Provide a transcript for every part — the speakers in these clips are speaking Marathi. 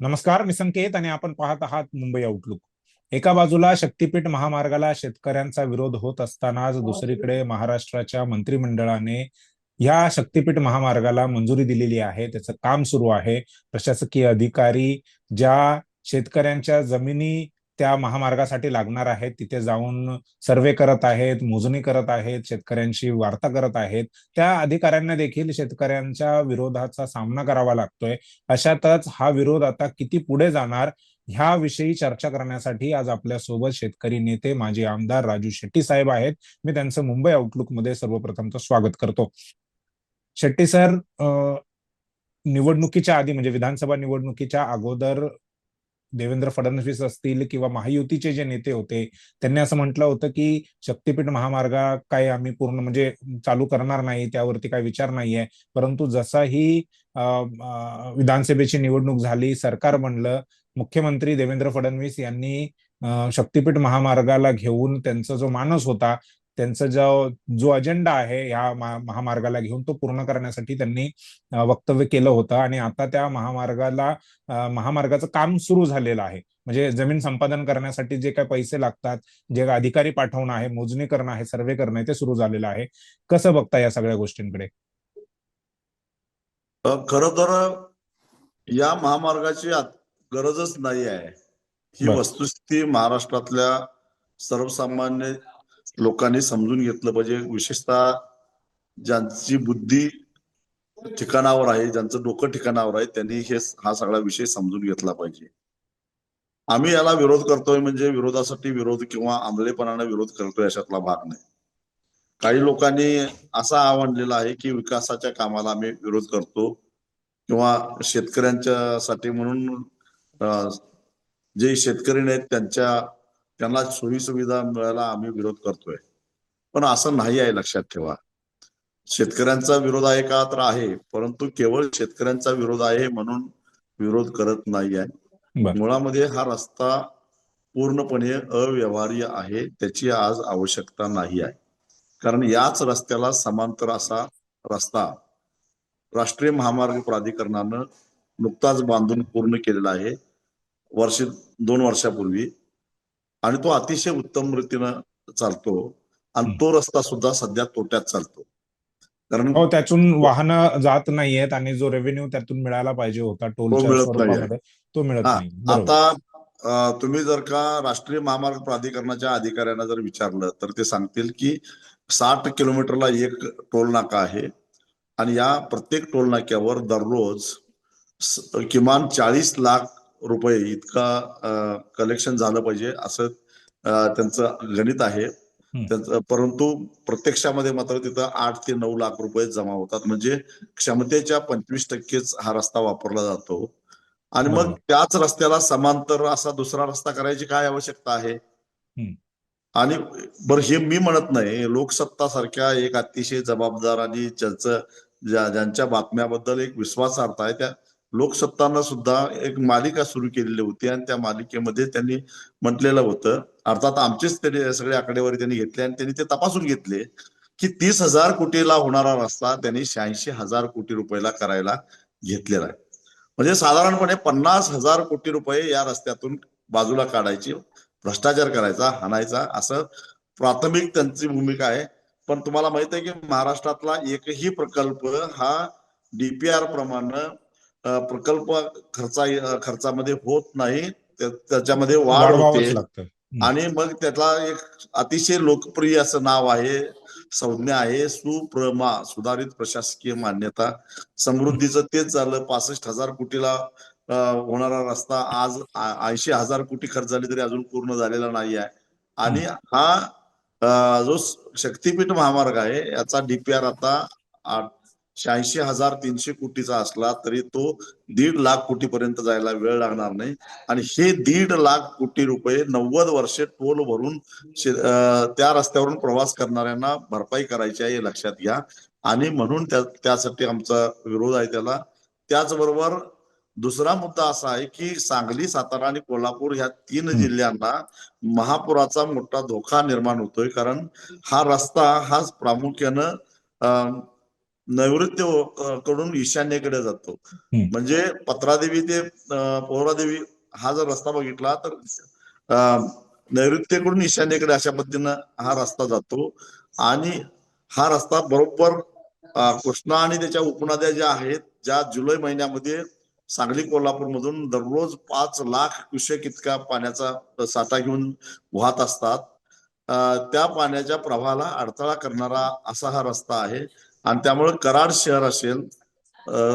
नमस्कार मी संकेत आणि आपण पाहत आहात मुंबई आउटलुक एका बाजूला शक्तीपीठ महामार्गाला शेतकऱ्यांचा विरोध होत असतानाच दुसरीकडे महाराष्ट्राच्या मंत्रिमंडळाने या शक्तीपीठ महामार्गाला मंजुरी दिलेली आहे. त्याचं काम सुरू आहे. प्रशासकीय अधिकारी ज्या शेतकऱ्यांच्या जमिनी त्या महामार्गासाठी लागणार आहेत. तिथे जाऊन सर्वे करत आहेत मोजणी करत आहेत शेतकऱ्यांशी वार्ता करत आहेत. त्या अधिकाऱ्यांना देखील शेतकऱ्यांच्या विरोधाचा सामना करावा लागतोय. अशातच हा विरोध आता किती पुढे जाणार ह्याविषयी चर्चा करण्यासाठी आज आपल्यासोबत शेतकरी नेते माजी आमदार राजू शेट्टी साहेब आहेत. मी त्यांचं मुंबई आउटलुकमध्ये सर्वप्रथमचं स्वागत करतो. शेट्टी सर निवडणुकीच्या आधी म्हणजे विधानसभा निवडणुकीच्या अगोदर देवेंद्र फडणवीस असतील किंवा महायुतीचे जे नेते होते त्यांनी असं म्हटलं होतं की शक्तीपीठ महामार्गा काय आम्ही पूर्ण म्हणजे चालू करणार नाही त्यावरती काय विचार नाहीये. परंतु जसा ही विधानसभेची निवडणूक झाली सरकार बनलं मुख्यमंत्री देवेंद्र फडणवीस यांनी शक्तीपीठ महामार्गाला घेऊन त्यांचा जो मानस होता त्यांचा जो जो अजेंडा आहे ह्या महा- महामार्गाला घेऊन तो पूर्ण करण्यासाठी त्यांनी वक्तव्य केलं होतं. आणि आता त्या महामार्गाला महामार्गाचं काम सुरू झालेलं आहे. म्हणजे जमीन संपादन करण्यासाठी जे काही पैसे लागतात जे काही अधिकारी पाठवणं आहे मोजणी करणं आहे सर्वे करणं आहे ते सुरू झालेलं आहे. कसं बघता या सगळ्या गोष्टींकडे? खरं तर या महामार्गाची गरजच नाही आहे. ही. वस्तुस्थिती महाराष्ट्रातल्या सर्वसामान्य लोकांनी समजून घेतलं पाहिजे. विशेषतः ज्यांची बुद्धी ठिकाणावर आहे ज्यांचं डोकं ठिकाणावर आहे त्यांनी हे हा सगळा विषय समजून घेतला पाहिजे. आम्ही याला विरोध करतोय म्हणजे विरोधासाठी विरोध किंवा आंधळेपणाने विरोध करतोय अशातला भाग नाही. काही लोकांनी असा आवडलेला आहे की विकासाच्या कामाला आम्ही विरोध करतो किंवा शेतकऱ्यांच्या साठी म्हणून जे शेतकरी नाहीत त्यांच्या त्यांना सोयी सुविधा मिळायला आम्ही विरोध करतोय. पण असं नाही आहे लक्षात ठेवा. शेतकऱ्यांचा विरोध आहे का तर आहे परंतु केवळ शेतकऱ्यांचा विरोध आहे म्हणून विरोध करत नाही आहे. मुळामध्ये हा रस्ता पूर्णपणे अव्यवहार्य आहे त्याची आज आवश्यकता नाही आहे. कारण याच रस्त्याला समांतर असा रस्ता राष्ट्रीय महामार्ग प्राधिकरणानं नुकताच बांधून पूर्ण केलेला आहे. वर्ष दोन वर्षापूर्वी आणि तो अतिशय उत्तम रीतीनं चालतो आणि तो रस्ता सुद्धा सध्या तोट्यात चालतो कारण हो त्यातून वाहनं जात नाहीयेत आणि जो रेव्हेन्यू त्यातून मिळायला पाहिजे होता टोलच्या मिळत. स्वरूपामध्ये तो मिळत नाही. आता तुम्ही जर का राष्ट्रीय महामार्ग प्राधिकरणाच्या अधिकाऱ्यांना जर विचारलं तर ते सांगतील की साठ किलोमीटरला एक टोल नाका आहे आणि या प्रत्येक टोल नाक्यावर दररोज किमान चाळीस लाख रुपये इतका कलेक्शन झालं पाहिजे असं त्यांचं गणित आहे. त्यांचं परंतु प्रत्यक्षामध्ये मात्र तिथं आठ ते नऊ लाख रुपये जमा होतात. म्हणजे क्षमतेच्या पंचवीस टक्केच हा रस्ता वापरला जातो. आणि मग. त्याच रस्त्याला समांतर असा दुसरा रस्ता करायची काय आवश्यकता आहे. आणि बरं हे मी म्हणत नाही. लोकसत्ता सारख्या एक अतिशय जबाबदार आणि ज्यांचं ज्या ज्यांच्या बातम्याबद्दल एक विश्वासार्थ आहे त्या लोकसत्तानं सुद्धा एक मालिका सुरू केलेली होती आणि त्या मालिकेमध्ये त्यांनी म्हटलेलं होतं अर्थात आमचेच त्यांनी सगळे आकडेवारी त्यांनी घेतले आणि त्यांनी ते तपासून घेतले की तीस हजार कोटीला होणारा रस्ता त्यांनी शहाऐंशी हजार कोटी रुपयाला करायला घेतलेला आहे. म्हणजे साधारणपणे पन्नास हजार कोटी रुपये या रस्त्यातून बाजूला काढायची भ्रष्टाचार करायचा हाणायचा असं प्राथमिक त्यांची भूमिका आहे. पण तुम्हाला माहीत आहे की महाराष्ट्रातला एकही प्रकल्प हा डीपीआर प्रमाणे प्रकल्प खर्चा खर्चामध्ये होत नाही. त्या- त्याच्यामध्ये वाढ होते. आणि मग त्याला एक अतिशय लोकप्रिय असं नाव आहे संज्ञा आहे सुप्रमा सुधारित प्रशासकीय मान्यता. समृद्धीचं तेच झालं. पासष्ट हजार कोटीला होणारा रस्ता आज ऐंशी हजार कोटी खर्च झाले तरी अजून पूर्ण झालेला नाही आहे. आणि हा जो शक्तीपीठ महामार्ग आहे याचा डीपीआर आता शहाऐंशी हजार तीनशे कोटीचा असला तरी तो दीड लाख कोटीपर्यंत जायला वेळ लागणार नाही. आणि हे दीड लाख कोटी रुपये नव्वद वर्षे टोल भरून त्या रस्त्यावरून प्रवास करणाऱ्यांना भरपाई करायची आहे हे लक्षात घ्या. आणि म्हणून त्या त्यासाठी आमचा विरोध आहे त्याला. त्याचबरोबर दुसरा मुद्दा असा आहे की सांगली सातारा आणि कोल्हापूर ह्या तीन. जिल्ह्यांना महापुराचा मोठा धोका निर्माण होतोय. कारण हा रस्ता हा प्रामुख्यानं अं, नैऋत्यकडून ईशान्येकडे जातो. म्हणजे पत्रादेवी ते पोहरादेवी हा जर रस्ता बघितला तर नैऋत्येकडून ईशान्येकडे अशा पद्धतीनं हा रस्ता जातो. आणि हा रस्ता बरोबर कृष्णा आणि त्याच्या उपनद्या ज्या आहेत ज्या जुलै महिन्यामध्ये सांगली कोल्हापूर मधून दररोज पाच लाख क्युसेक इतका पाण्याचा साठा घेऊन वाहत असतात. त्या पाण्याच्या प्रवाहाला अडथळा करणारा असा हा रस्ता आहे. आणि त्यामुळे कराड शहर असेल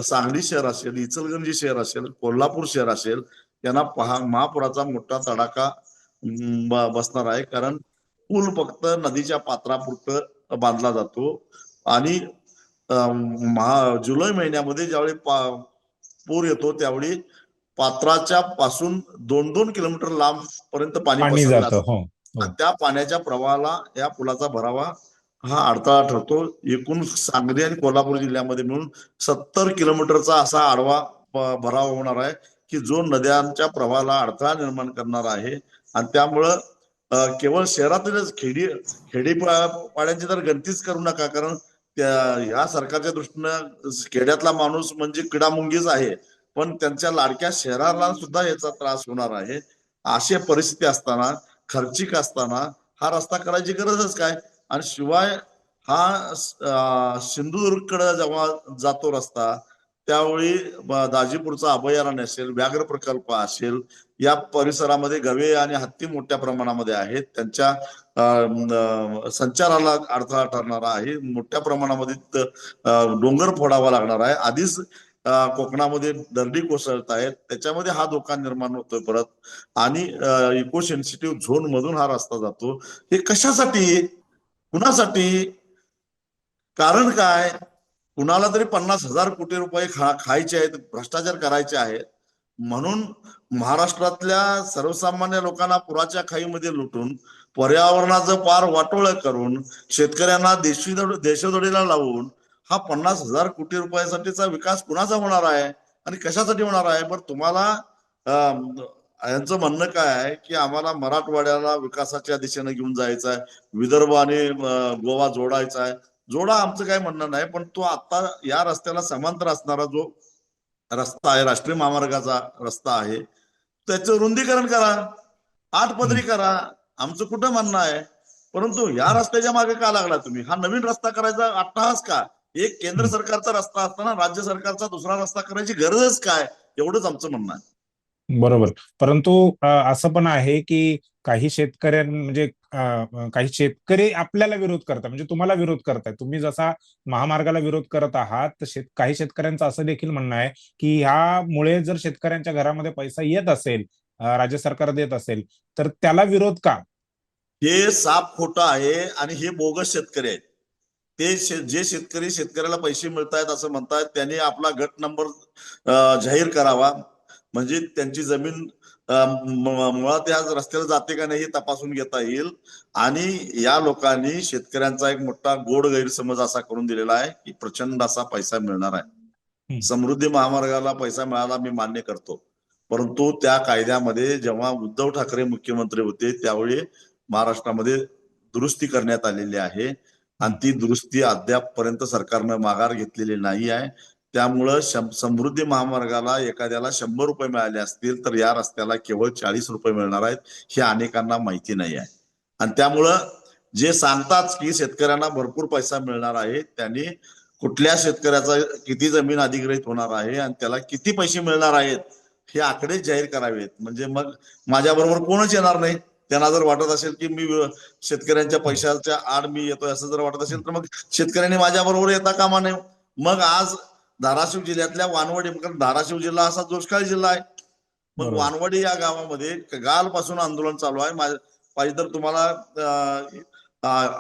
सांगली शहर असेल इचलगंजी शहर असेल कोल्हापूर शहर असेल यांना पहा महापुराचा मोठा तडाखा बसणार आहे. कारण पूल फक्त नदीच्या पात्रापुरतं बांधला जातो. आणि महा जुलै महिन्यामध्ये ज्यावेळी पूर येतो त्यावेळी पात्राच्या पासून दोन दोन किलोमीटर लांब पर्यंत पाणी पसरलं. हो. आणि त्या पाण्याच्या प्रवाहाला या पुलाचा भरावा हा अडथळा ठरतो. एकूण सांगली आणि कोल्हापूर जिल्ह्यामध्ये मिळून सत्तर किलोमीटरचा असा आडवा भराव होणार आहे की जो नद्यांच्या प्रवाहाला अडथळा निर्माण करणार आहे. आणि त्यामुळं केवळ शहरातीलच खेडी खेडी पाड्यांची तर गणतीच करू नका. कारण त्या या सरकारच्या दृष्टीनं खेड्यातला माणूस म्हणजे किडामुंगीच आहे. पण त्यांच्या लाडक्या शहराला सुद्धा याचा त्रास होणार आहे. अशी परिस्थिती असताना खर्चिक असताना हा रस्ता करायची गरजच काय? आणि शिवाय हा सिंधुदुर्गकडे जेव्हा जातो रस्ता त्यावेळी दाजीपूरचा अभयारण्य असेल व्याघ्र प्रकल्प असेल या परिसरामध्ये गवे आणि हत्ती मोठ्या प्रमाणामध्ये आहेत. त्यांच्या संचाराला अडथळा ठरणारा आहे. मोठ्या प्रमाणामध्ये डोंगर फोडावा लागणार आहे. आधीच कोकणामध्ये दरडी कोसळत आहेत. त्याच्यामध्ये हा धोका निर्माण होतोय परत. आणि इको सेन्सिटिव्ह झोन मधून हा रस्ता जातो. हे कशासाठी कुणासाठी? कारण काय? कुणाला तरी पन्नास हजार कोटी रुपये खा खायचे आहेत भ्रष्टाचार करायचे आहेत. म्हणून महाराष्ट्रातल्या सर्वसामान्य लोकांना पुराच्या खाईमध्ये लुटून पर्यावरणाचं पार वाटोळ करून शेतकऱ्यांना देशी देशोधडीला लावून हा पन्नास हजार कोटी रुपयासाठीचा विकास कुणाचा होणार आहे? आणि कशासाठी होणार आहे? बरं तुम्हाला यांचं म्हणणं काय आहे की आम्हाला मराठवाड्याला विकासाच्या दिशेने घेऊन जायचं आहे. विदर्भ आणि गोवा जोडायचा आहे. जोडा आमचं काय म्हणणं नाही पण तो आता या रस्त्याला समांतर असणारा जो रस्ता आहे राष्ट्रीय महामार्गाचा रस्ता आहे त्याचं रुंदीकरण करा आठ पदरी करा आमचं कुठं म्हणणं आहे? परंतु या रस्त्याच्या मागे का लागला तुम्ही? हा नवीन रस्ता करायचा अट्टहास का? एक केंद्र सरकारचा रस्ता असताना राज्य सरकारचा दुसरा रस्ता करायची गरजच काय? एवढंच आमचं म्हणणं आहे. बरोबर. परंतु असं पण आहे की काही शेतकऱ्यां म्हणजे काही शेतकरी आपल्याला विरोध करतात म्हणजे तुम्हाला विरोध करताय. तुम्ही जसा महामार्गाला विरोध करत आहात तर शेत काही शेतकऱ्यांचं असं देखील म्हणणं आहे की ह्यामुळे जर शेतकऱ्यांच्या घरामध्ये पैसा येत असेल राज्य सरकार देत असेल तर त्याला विरोध का? हे साप खोटं आहे आणि हे बोगस शेतकरी आहेत. ते शे- जे शेतकरी शेतकऱ्याला पैसे मिळतायत असं म्हणतात त्यांनी आपला गट नंबर जाहीर करावा. म्हणजे त्यांची जमीन मुळात या रस्त्याला जाते का नाही हे तपासून घेता येईल. आणि या लोकांनी शेतकऱ्यांचा एक मोठा गोड गैरसमज असा करून दिलेला आहे की प्रचंड असा पैसा मिळणार आहे. समृद्धी महामार्गाला पैसा मिळाला मी मान्य करतो. परंतु त्या कायद्यामध्ये जेव्हा उद्धव ठाकरे मुख्यमंत्री होते त्यावेळी महाराष्ट्रामध्ये दुरुस्ती करण्यात आलेली आहे. आणि ती दुरुस्ती अद्यापपर्यंत सरकारनं माघार घेतलेली नाही आहे. त्यामुळं समृद्धी महामार्गाला एखाद्याला शंभर रुपये मिळाले असतील तर या रस्त्याला केवळ चाळीस रुपये मिळणार आहेत हे अनेकांना माहिती नाही आहे. आणि त्यामुळं जे सांगतात की शेतकऱ्यांना भरपूर पैसा मिळणार आहे त्यांनी कुठल्या शेतकऱ्याचा किती जमीन अधिग्रहित होणार आहे आणि त्याला किती पैसे मिळणार आहेत हे आकडे जाहीर करावेत. म्हणजे मग माझ्या बरोबर कोणच येणार नाही. त्यांना जर वाटत असेल की मी शेतकऱ्यांच्या पैशाच्या आड मी येतोय असं जर वाटत असेल तर मग शेतकऱ्यांनी माझ्या बरोबर येता कामा नये. मग आज धाराशिव जिल्ह्यातल्या वानवडी कारण धाराशिव जिल्हा असा दुष्काळी जिल्हा आहे. मग. वानवडी या गावामध्ये कालपासून आंदोलन चालू आहे. पाहिजे तर तुम्हाला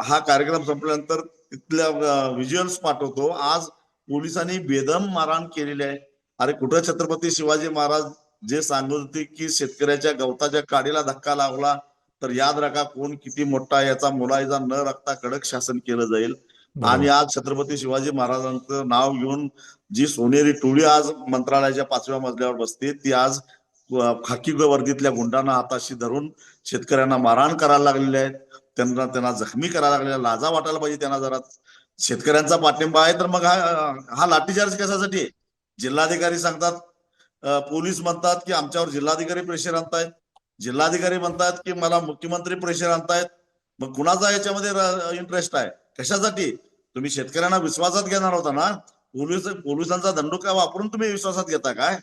हा कार्यक्रम संपल्यानंतर तिथल्या व्हिज्युअल्स पाठवतो. आज पोलिसांनी बेदम मारहाण केलेली आहे. अरे कुठं छत्रपती शिवाजी महाराज जे सांगत होते की शेतकऱ्याच्या गवताच्या काडीला धक्का लागला तर याद राखा कोण किती मोठा याचा मुलायजा न राखता कडक शासन केलं जाईल. आणि आज छत्रपती शिवाजी महाराजांचं नाव घेऊन जी सोनेरी टोळी आज मंत्रालयाच्या पाचव्या मजल्यावर बसते ती आज खाकी वर्दीतल्या गुंडांना हाताशी धरून शेतकऱ्यांना मारहाण करायला लागलेले आहेत त्यांना त्यांना जखमी करायला लागलेल्या लाजा वाटायला पाहिजे त्यांना जरा. शेतकऱ्यांचा पाठिंबा आहे तर मग हा हा लाठीचार्ज कशासाठी आहे? जिल्हाधिकारी सांगतात पोलीस म्हणतात की आमच्यावर जिल्हाधिकारी प्रेशर आणतायत. जिल्हाधिकारी म्हणतात की मला मुख्यमंत्री प्रेशर आणतायत. मग कुणाचा याच्यामध्ये इंटरेस्ट आहे? कशासाठी? तुम्ही शेतकऱ्यांना विश्वासात घेणार होता ना? पोलीस पोलिसांचा दंडुका वापरून तुम्ही विश्वासात घेता काय?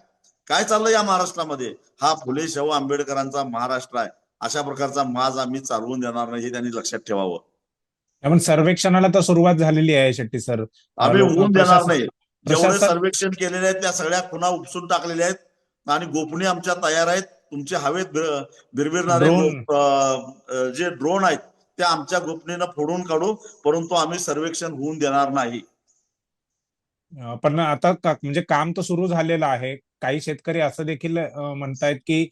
काय चाललं या महाराष्ट्रामध्ये? हा फुले शाहू आंबेडकरांचा महाराष्ट्र आहे. अशा प्रकारचा माज आम्ही चालवून देणार नाही हे त्यांनी लक्षात ठेवावं. पण सर्वेक्षणाला तर सुरुवात झालेली आहे शेट्टी सर. आम्ही होऊन देणार नाही. जेवढे सर्वेक्षण केलेले आहेत त्या सगळ्या खुणा उपसून टाकलेल्या आहेत. आणि गोपनीय आमच्या तयार आहेत. तुमचे हवेत अं, जे ड्रोन आहेत त्या आमच्या गोपनीयनं फोडून काढू परंतु आम्ही सर्वेक्षण होऊन देणार नाही. पण आता का- म्हणजे काम तर सुरू झालेलं आहे. काही शेतकरी असं देखील म्हणतायत की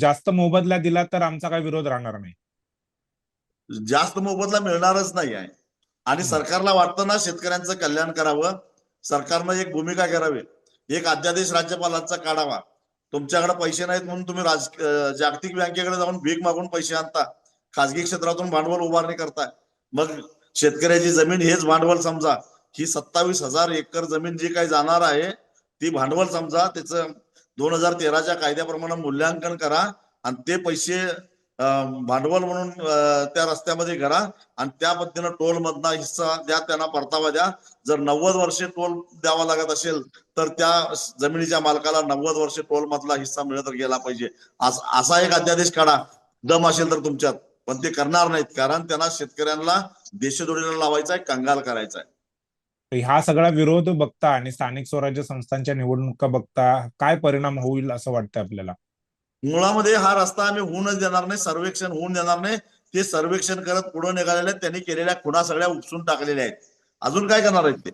जास्त मोबदला दिला तर आमचा काही विरोध राहणार नाही. जास्त मोबदला मिळणारच नाही आहे. आणि. सरकारला वाटतं ना शेतकऱ्यांचं कल्याण करावं. सरकारनं एक भूमिका करावी एक अध्यादेश राज्यपालांचा काढावा. तुमच्याकडे पैसे नाहीत म्हणून तुम्ही राज जागतिक बँकेकडे जाऊन भीक मागून पैसे आणता. खासगी क्षेत्रातून भांडवल उभारणी करताय. मग शेतकऱ्याची जमीन हेच भांडवल समजा. ही सत्तावीस हजार एकर जमीन जी काही जाणार आहे ती भांडवल समजा त्याचं दोन हजार तेराच्या कायद्याप्रमाणे मूल्यांकन करा आणि ते पैसे भांडवल म्हणून त्या रस्त्यामध्ये करा आणि त्या पद्धतीनं टोल मधला हिस्सा द्या त्यांना परतावा द्या. जर नव्वद वर्षे टोल द्यावा लागत असेल तर त्या जमिनीच्या मालकाला नव्वद वर्षे टोल मधला हिस्सा मिळत गेला पाहिजे. असा एक अध्यादेश काढा. दम असेल तर तुमच्यात. पण ते करणार नाहीत कारण त्यांना शेतकऱ्यांना देशदोडीला लावायचा आहे कंगाल करायचा आहे. हा सगळा विरोध बघता आणि स्थानिक स्वराज्य संस्थांच्या निवडणुका बघता काय परिणाम होईल असं वाटतं आपल्याला? मुळामध्ये हा रस्ता आम्ही होऊनच देणार नाही सर्वेक्षण होऊन देणार नाही. ते सर्वेक्षण करत पुढे निघालेले आहेत त्यांनी केलेल्या खुणा सगळ्या उपसून टाकलेल्या आहेत. अजून काय करणार आहेत ते?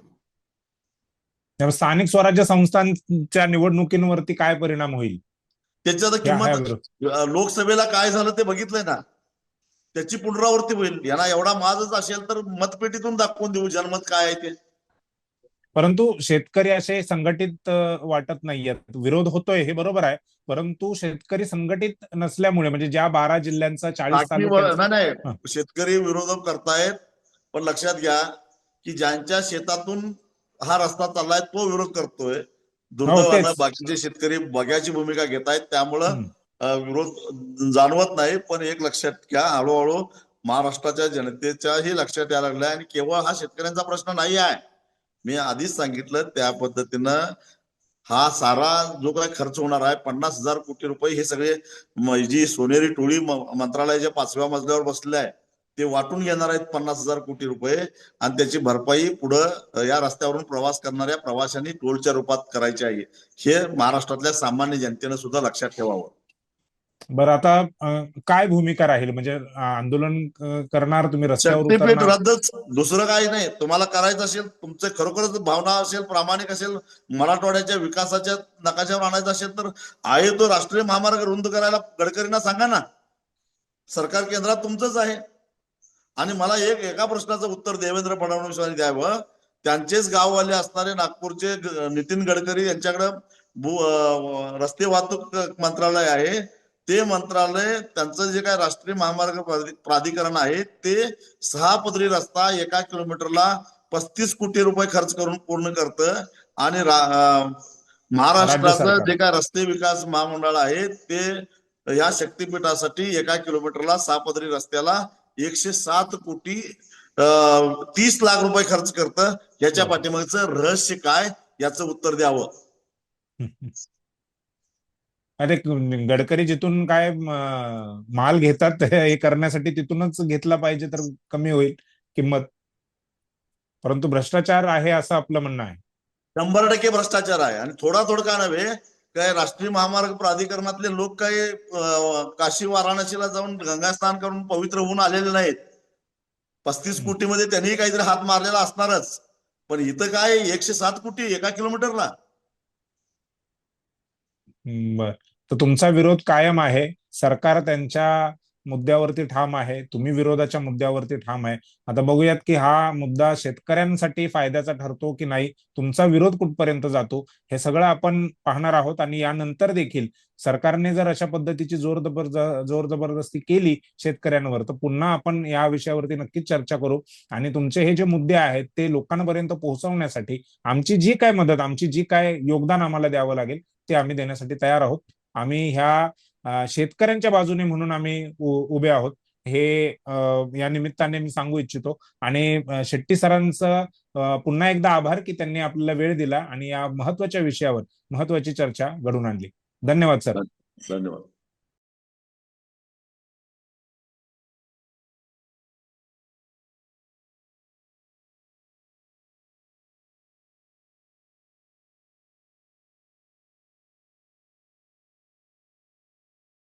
स्थानिक स्वराज्य संस्थांच्या निवडणुकींवरती काय परिणाम होईल? त्याच्या किंमत लोकसभेला काय झालं ते बघितलंय ना? त्याची पुनरावृत्ती होईल. यांना एवढा माजच असेल तर मतपेटीतून दाखवून देऊ जनमत काय आहे ते. परंतु शेतकरी असे संघटित वाटत नाहीयेत. विरोध होतोय हे बरोबर आहे. परंतु शेतकरी संघटित नसल्यामुळे म्हणजे ज्या बारा जिल्ह्यांचा चाळीस नाही शेतकरी विरोधक करतायत पण लक्षात घ्या की ज्यांच्या शेतातून हा रस्ता चाललाय तो विरोध करतोय. दुर्दैवानं हो, तेच. बाकीचे शेतकरी बघ्याची भूमिका घेत आहेत त्यामुळं विरोध जाणवत नाही पण एक लक्षात घ्या हळूहळू महाराष्ट्राच्या जनतेच्याही लक्षात यायला लागलाय आणि केवळ हा शेतकऱ्यांचा प्रश्न नाही आहे. मी आधीच सांगितलं त्या पद्धतीनं हा सारा जो काही खर्च होणार आहे पन्नास हजार कोटी रुपये हे सगळे जी सोनेरी टोळी मंत्रालयाच्या पाचव्या मजल्यावर बसले आहे ते वाटून घेणार आहेत पन्नास हजार कोटी रुपये आणि त्याची भरपाई पुढं या रस्त्यावरून प्रवास करणाऱ्या प्रवाशांनी टोलच्या रूपात करायची आहे. हे महाराष्ट्रातल्या सामान्य जनतेनं सुद्धा लक्षात ठेवावं. बरं आता काय भूमिका राहील? म्हणजे आंदोलन करणार तुम्ही रस्त्यावर रद्दच दुसरं काही नाही. तुम्हाला करायचं असेल तुमचं खरोखरच भावना असेल प्रामाणिक असेल मराठवाड्याच्या विकासाच्या नकाशावर आणायचं असेल तर आहे तो राष्ट्रीय महामार्ग रुंद करायला गडकरींना सांगा ना. सरकार केंद्रात तुमचंच आहे. आणि मला एक एका प्रश्नाचं उत्तर देवेंद्र फडणवीस यांनी द्यावं. त्यांचेच गाववाले असणारे नागपूरचे नितीन गडकरी यांच्याकडे रस्ते वाहतूक मंत्रालय आहे. ते मंत्रालय त्यांचं जे काय राष्ट्रीय महामार्ग प्राधि- प्राधिकरण आहे ते सहा पदरी रस्ता एका किलोमीटरला पस्तीस कोटी रुपये खर्च करून पूर्ण करतं. आणि महाराष्ट्राचं. जे काय रस्ते विकास महामंडळ आहे ते या शक्तीपीठासाठी एका किलोमीटरला सहा पदरी रस्त्याला एकशे सात कोटी तीस लाख रुपये खर्च करतं. याच्या. पाठीमागचं रहस्य काय? याचं उत्तर द्यावं. अरे गडकरी जिथून काय माल घेतात हे करण्यासाठी तिथूनच घेतला पाहिजे तर कमी होईल किंमत. परंतु भ्रष्टाचार आहे असं आपलं म्हणणं आहे. शंभर टक्के भ्रष्टाचार आहे. आणि थोडा थोडका नव्हे काय राष्ट्रीय महामार्ग प्राधिकरणातले लोक काही काशी वाराणसीला जाऊन गंगा स्नान करून पवित्र होऊन आलेले नाहीत. पस्तीस. कोटीमध्ये त्यांनी काहीतरी हात मारलेला असणारच. पण इथं काय एकशे सात कोटी एका किलोमीटरला. बर. तर तुमचा विरोध कायम आहे. सरकार त्यांच्या मुद्द्यावरती ठाम आहे. तुम्ही विरोधाच्या मुद्द्यावरती ठाम आहे. आता बघूयात की हा मुद्दा शेतकऱ्यांसाठी फायद्याचा ठरतो की नाही तुमचा विरोध कुठपर्यंत जातो हे सगळं आपण पाहणार आहोत. आणि यानंतर देखील सरकारने जर अशा पद्धतीची जोर जोर जबरदस्ती केली शेतकऱ्यांवर तर पुन्हा आपण या विषयावरती नक्कीच चर्चा करू. आणि तुमचे हे जे मुद्दे आहेत ते लोकांपर्यंत पोहोचवण्यासाठी आमची जी काय मदत आमची जी काय योगदान आम्हाला द्यावं लागेल ते आम्ही देण्यासाठी तयार आहोत. आम्ही ह्या शेतकऱ्यांच्या बाजूने म्हणून आम्ही उभे आहोत. हे या निमित्ताने मी सांगू इच्छितो. आणि शेट्टी सरांचं पुन्हा एकदा आभार की त्यांनी आपल्याला वेळ दिला आणि या महत्त्वाच्या विषयावर महत्वाची चर्चा घडून आणली. धन्यवाद सर. धन्यवाद.